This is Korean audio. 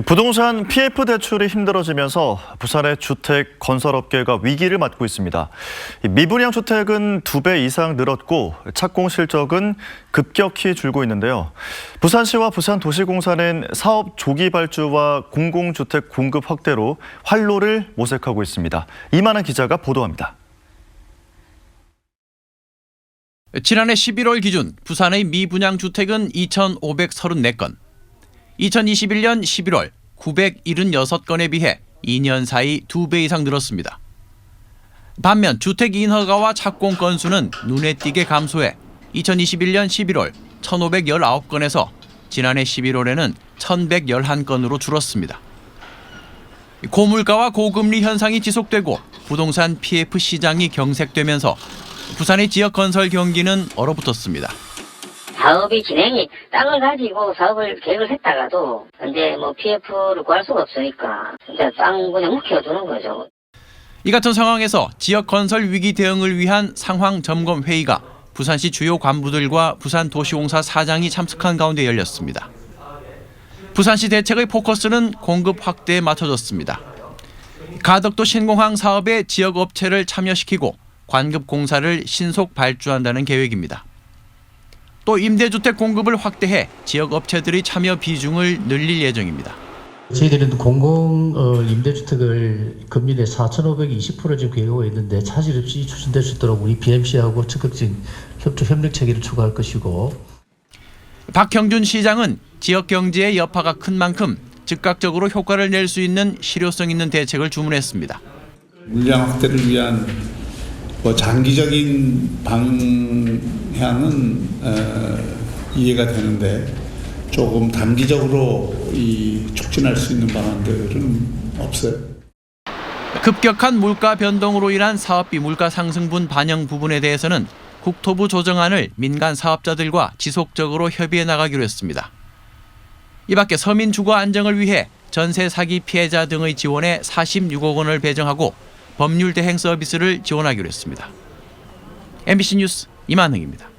부동산 PF 대출이 힘들어지면서 부산의 주택 건설업계가 위기를 맞고 있습니다. 이 미분양 주택은 두 배 이상 늘었고 착공 실적은 급격히 줄고 있는데요. 부산시와 부산도시공사는 사업 조기 발주와 공공주택 공급 확대로 활로를 모색하고 있습니다. 이만한 기자가 보도합니다. 지난해 11월 기준 부산의 미분양 주택은 2,534건, 2021년 11월 976건에 비해 2년 사이 2배 이상 늘었습니다. 반면 주택 인허가와 착공 건수는 눈에 띄게 감소해 2021년 11월 1,519건에서 지난해 11월에는 1,111건으로 줄었습니다. 고물가와 고금리 현상이 지속되고 부동산 PF 시장이 경색되면서 부산의 지역 건설 경기는 얼어붙었습니다. 사업이 진행이 땅을 가지고 사업을 계획을 했다가도 이제 뭐 PF를 구할 수가 없으니까 이제 땅 그냥 묵혀두는 거죠. 이 같은 상황에서 지역 건설 위기 대응을 위한 상황 점검 회의가 부산시 주요 관부들과 부산도시공사 사장이 참석한 가운데 열렸습니다. 부산시 대책의 포커스는 공급 확대에 맞춰졌습니다. 가덕도 신공항 사업에 지역 업체를 참여시키고 관급 공사를 신속 발주한다는 계획입니다. 또 임대주택 공급을 확대해 지역 업체들의 참여 비중을 늘릴 예정입니다. 저희들은 공공 어, 임대주택을 금년에 4,520% 지금 계획하고 있는데 차질 없이 추진될 수 있도록 우리 BMC하고 적극적인 협조 협력 체계를 추구할 것이고 박형준 시장은 지역 경제의 여파가 큰 만큼 즉각적으로 효과를 낼 수 있는 실효성 있는 대책을 주문했습니다. 물량 확대를 위한 뭐 장기적인 방향은 어, 이해가 되는데 조금 단기적으로 이 촉진할 수 있는 방안들은 없어요. 급격한 물가 변동으로 인한 사업비 물가 상승분 반영 부분에 대해서는 국토부 조정안을 민간 사업자들과 지속적으로 협의해 나가기로 했습니다. 이 밖에 서민 주거 안정을 위해 전세 사기 피해자 등의 지원에 46억 원을 배정하고 법률 대행 서비스를 지원하기로 했습니다. MBC 뉴스 이만흥입니다.